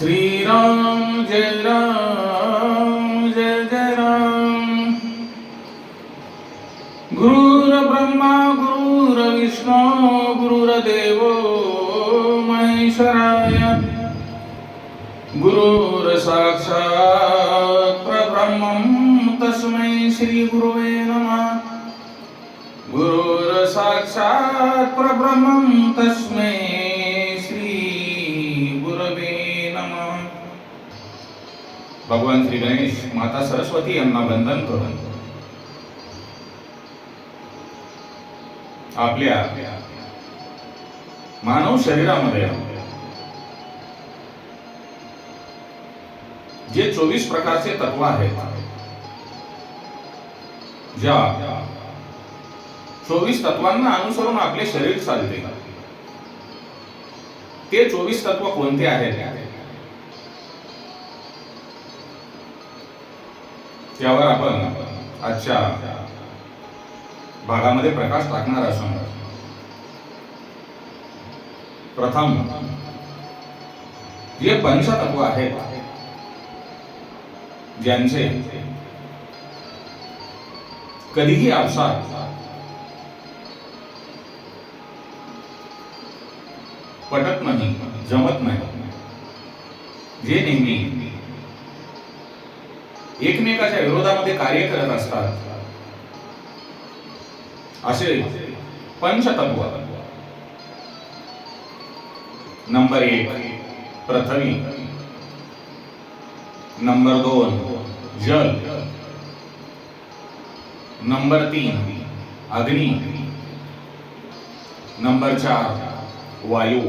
श्रीराम जय राम जय जय राम। गुरुर्ब्रह्मा ब्रह्मा गुरुर्देव महेश्वराय। गुरुर परब्रह्मं तस्मै श्री गुरुवे नमः। गुरुर परब्रह्मं तस्मै भगवान श्री गणेश माता सरस्वती यांना वंदन करून आपल्या मानव शरीरामध्ये जे चोवीस प्रकारचे तत्व आहेत ज्या चोवीस तत्वांना अनुसरून आपले शरीर चालते ते चोवीस तत्व कोणते आहेत? त्यावर आपण आजच्या भागामध्ये प्रकाश टाकणार असून प्रथम जे पंचतत्व आहेत ज्यांचे कधीही अवसाद पटत नाही जमत नाही जे नेहमी एकमेकाच्या विरोधामध्ये कार्य करत असतात. असे पंचतत्व. नंबर एक प्रथमी नंबर दोन जल. नंबर तीन अग्नी. नंबर चार वायू.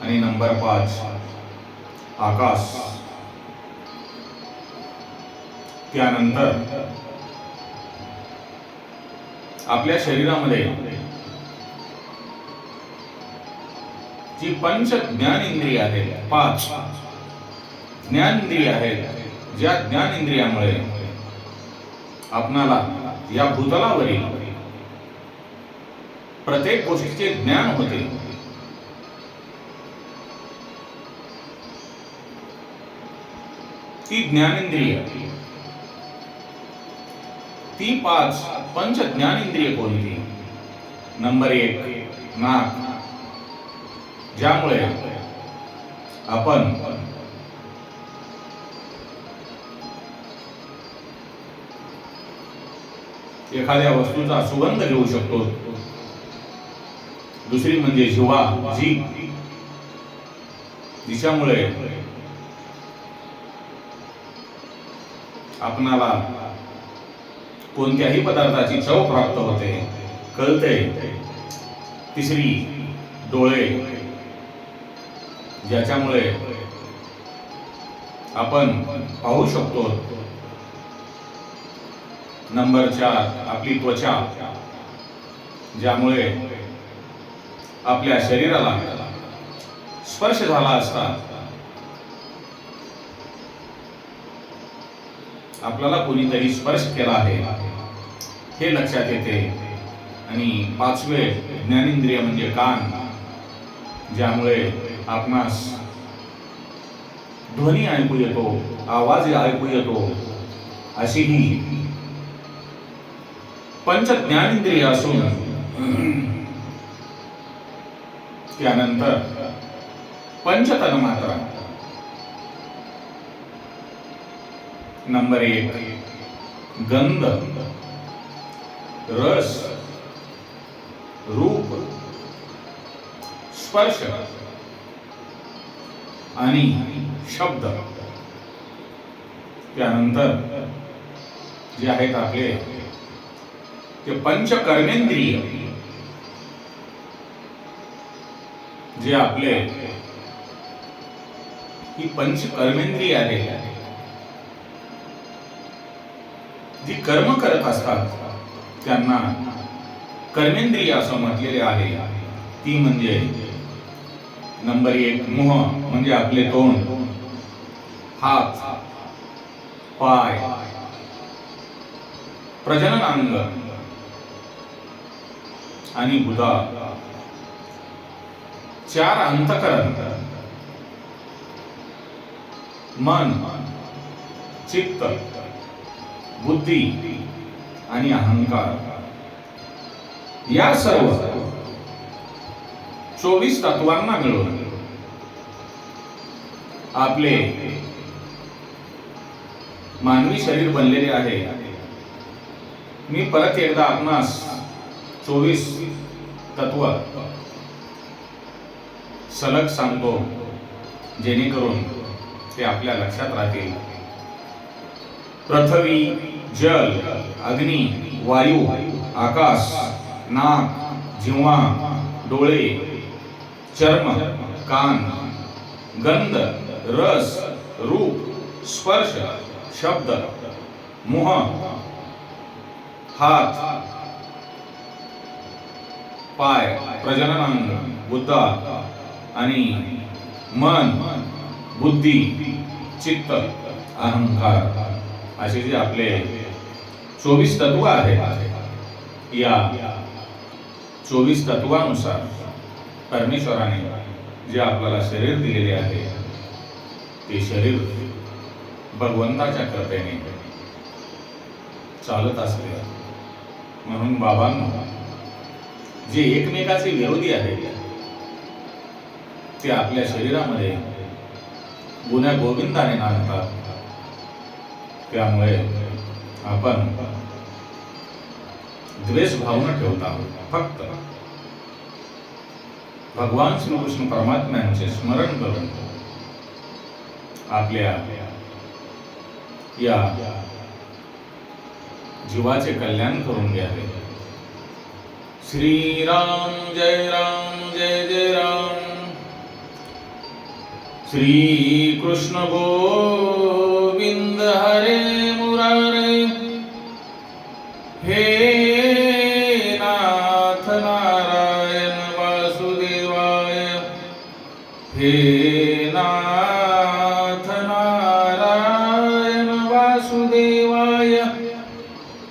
आणि नंबर पाच आकाश. त्यानंतर आपल्या शरीरामध्ये जी पंच ज्ञान इंद्रिय आहेत पाच ज्ञानेंद्रिय आहेत ज्या ज्ञानेंद्रियामुळे आपणाला या भूतलावरील प्रत्येक गोष्टीचे ज्ञान होते. ती ज्ञानेंद्रिय ती पाच पंच ज्ञानेंद्रिय कोणती? नंबर एक नाक. ज्यामुळे आपण एखाद्या वस्तूचा सुगंध घेऊ शकतो. दुसरी म्हणजे जिवा जी. जिच्यामुळे आपणाला कोणत्याही पदार्थाची चव प्राप्त होते. कळते. तिसरी डोळे. ज्याच्यामुळे आपण पाहू शकतो. नंबर चार आपली त्वचा. ज्यामुळे आपल्या शरीराला स्पर्श झाला असता आपल्याला कोणीतरी स्पर्श केला आहे. हे लक्षात येते. आणि पाचवे ज्ञानेंद्रिय म्हणजे कान ज्यामुळे आपणास ध्वनी ऐकू येतो आवाज ऐकू येतो अशी ही पंच ज्ञानेंद्रिय असून त्यानंतर पंचतन मात्रा. नंबर एक गंध रस रूप स्पर्श आणि शब्द. त्यानंतर जे आहेत आपले ते पंच कर्मेंद्रिय जे आपले ही पंच कर्मेंद्रिय आहे जी कर्म करत असतात त्यांना कर्मेंद्रिय असं म्हटलेले आहे. ती म्हणजे नंबर एक मोह म्हणजे आपले तोंड. हात पाय. प्रजननांग आणि बुधा. चार अंतकरण. मन चित्त. बुद्धी आणि अहंकार. या सर्व चोवीस तत्वांना मिळून आपले मानवी शरीर बनलेले आहे. मी परत एकदा आपणास चोवीस तत्व सलग सांगतो जेणेकरून ते आपल्या लक्षात राहतील. पृथ्वी जल अग्नी वायू आकाश नाक जिव्हा डोळे चर्म कान गंध रस रूप स्पर्श शब्द मोह हात पाय प्रजननांग बुद्धा आणि मन बुद्धी चित्त अहंकार असे जे आपले चोवीस तत्व आहेत या चोवीस तत्वानुसार परमेश्वराने जे आपल्याला शरीर दिलेले आहे ते शरीर भगवंताच्या कृपेने चालत असते म्हणून बाबांना जे एकमेकाचे विरोधी आहेत ते आपल्या शरीरामध्ये गुन्ह्या गोविंदाने नांदतात. त्यामुळे आपण द्वेष भावना ठेवत आहोत फक्त. भगवान श्रीकृष्ण परमात्म्यांचे स्मरण करून आपल्या या जीवाचे कल्याण करून घ्यावे. श्रीराम जय राम जय जय राम. श्री कृष्ण गोविंद हरे.